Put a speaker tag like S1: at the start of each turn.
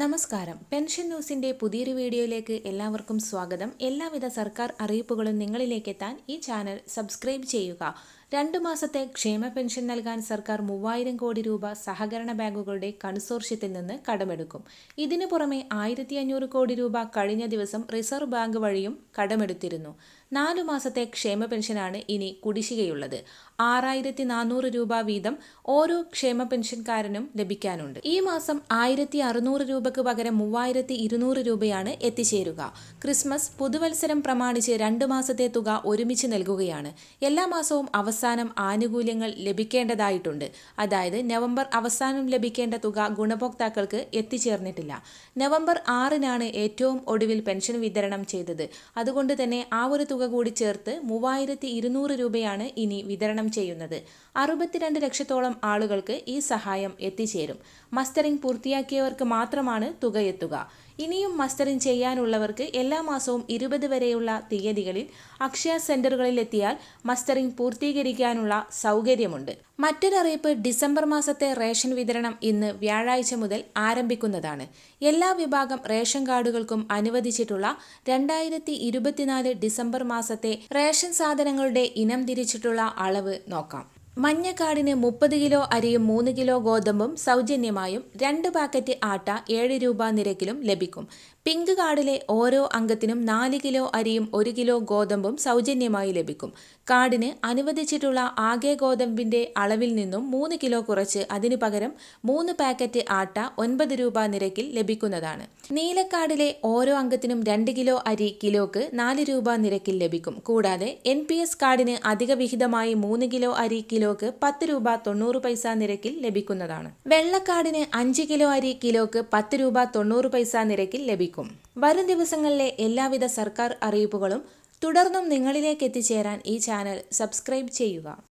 S1: നമസ്കാരം. പെൻഷൻ ന്യൂസിന്റെ പുതിയൊരു വീഡിയോയിലേക്ക് എല്ലാവർക്കും സ്വാഗതം. എല്ലാവിധ സർക്കാർ അറിയിപ്പുകളും നിങ്ങളിലേക്ക് എത്താൻ ഈ ചാനൽ സബ്സ്ക്രൈബ് ചെയ്യുക. രണ്ടു മാസത്തെ ക്ഷേമ പെൻഷൻ നൽകാൻ സർക്കാർ മൂവായിരം കോടി രൂപ സഹകരണ ബാങ്കുകളുടെ കൺസോർഷ്യത്തിൽ നിന്ന് കടമെടുക്കും. ഇതിനു പുറമെ ആയിരത്തി അഞ്ഞൂറ് കോടി രൂപ കഴിഞ്ഞ ദിവസം റിസർവ് ബാങ്ക് വഴിയും കടമെടുത്തിരുന്നു. നാലു മാസത്തെ ക്ഷേമ പെൻഷനാണ് ഇനി കുടിശ്ശികയുള്ളത്. ആറായിരത്തി നാനൂറ് രൂപ വീതം ഓരോ ക്ഷേമ പെൻഷൻകാരനും ലഭിക്കാനുണ്ട്. ഈ മാസം ആയിരത്തി അറുന്നൂറ് രൂപയ്ക്ക് പകരം മൂവായിരത്തി ഇരുന്നൂറ് രൂപയാണ് എത്തിച്ചേരുക. ക്രിസ്മസ് പുതുവത്സരം പ്രമാണിച്ച് രണ്ടു മാസത്തെ തുക ഒരുമിച്ച് നൽകുകയാണ്. എല്ലാ മാസവും ആനുകൂല്യങ്ങൾ ലഭിക്കേണ്ടതായിട്ടുണ്ട്. അതായത് നവംബർ അവസാനം ലഭിക്കേണ്ട തുക ഗുണഭോക്താക്കൾക്ക് എത്തിച്ചേർന്നിട്ടില്ല. നവംബർ ആറിനാണ് ഏറ്റവും ഒടുവിൽ പെൻഷൻ വിതരണം ചെയ്തത്. അതുകൊണ്ട് തന്നെ ആ ഒരു തുക കൂടി ചേർത്ത് മൂവായിരത്തി ഇരുന്നൂറ് രൂപയാണ് ഇനി വിതരണം ചെയ്യുന്നത്. അറുപത്തിരണ്ട് ലക്ഷത്തോളം ആളുകൾക്ക് ഈ സഹായം എത്തിച്ചേരും. മസ്റ്ററിംഗ് പൂർത്തിയാക്കിയവർക്ക് മാത്രമാണ് തുക എത്തുക. ഇനിയും മസ്റ്ററിംഗ് ചെയ്യാനുള്ളവർക്ക് എല്ലാ മാസവും ഇരുപത് വരെയുള്ള തീയതികളിൽ അക്ഷയ സെന്ററുകളിൽ എത്തിയാൽ മസ്റ്ററിംഗ് പൂർത്തീകരിക്കാനുള്ള സൗകര്യമുണ്ട്. മറ്റൊരറിയിപ്പ് ഡിസംബർ മാസത്തെ റേഷൻ വിതരണം ഇന്ന് വ്യാഴാഴ്ച മുതൽ ആരംഭിക്കുന്നതാണ്. എല്ലാ വിഭാഗം റേഷൻ കാർഡുകൾക്കും അനുവദിച്ചിട്ടുള്ള രണ്ടായിരത്തി ഇരുപത്തിനാല് ഡിസംബർ മാസത്തെ റേഷൻ സാധനങ്ങളുടെ ഇനം തിരിച്ചിട്ടുള്ള അളവ് നോക്കാം. മഞ്ഞക്കാടിന് മുപ്പത് കിലോ അരിയും മൂന്ന് കിലോ ഗോതമ്പും സൗജന്യമായും രണ്ട് പാക്കറ്റ് ആട്ട ഏഴ് രൂപ നിരക്കിലും ലഭിക്കും. പിങ്ക് കാർഡിലെ ഓരോ അംഗത്തിനും നാല് കിലോ അരിയും ഒരു കിലോ ഗോതമ്പും സൗജന്യമായി ലഭിക്കും. കാർഡിന് അനുവദിച്ചിട്ടുള്ള ആകെ ഗോതമ്പിന്റെ അളവിൽ നിന്നും മൂന്ന് കിലോ കുറച്ച് അതിനു പകരം മൂന്ന് പാക്കറ്റ് ആട്ട ഒൻപത് രൂപ നിരക്കിൽ ലഭിക്കുന്നതാണ്. നീലക്കാർഡിലെ ഓരോ അംഗത്തിനും രണ്ട് കിലോ അരി കിലോക്ക് നാല് രൂപ നിരക്കിൽ ലഭിക്കും. കൂടാതെ എൻ കാർഡിന് അധിക വിഹിതമായി മൂന്ന് കിലോ അരി കിലോക്ക് പത്ത് രൂപ തൊണ്ണൂറ് പൈസ നിരക്കിൽ ലഭിക്കുന്നതാണ്. വെള്ളക്കാടിന് അഞ്ച് കിലോ അരി കിലോക്ക് പത്ത് രൂപ തൊണ്ണൂറ് പൈസ നിരക്കിൽ ലഭിക്കും. വരും ദിവസങ്ങളിലെ എല്ലാവിധ സർക്കാർ അറിയിപ്പുകളും തുടർന്നും നിങ്ങളിലേക്ക് എത്തിച്ചേരാൻ ഈ ചാനൽ സബ്സ്ക്രൈബ് ചെയ്യുക.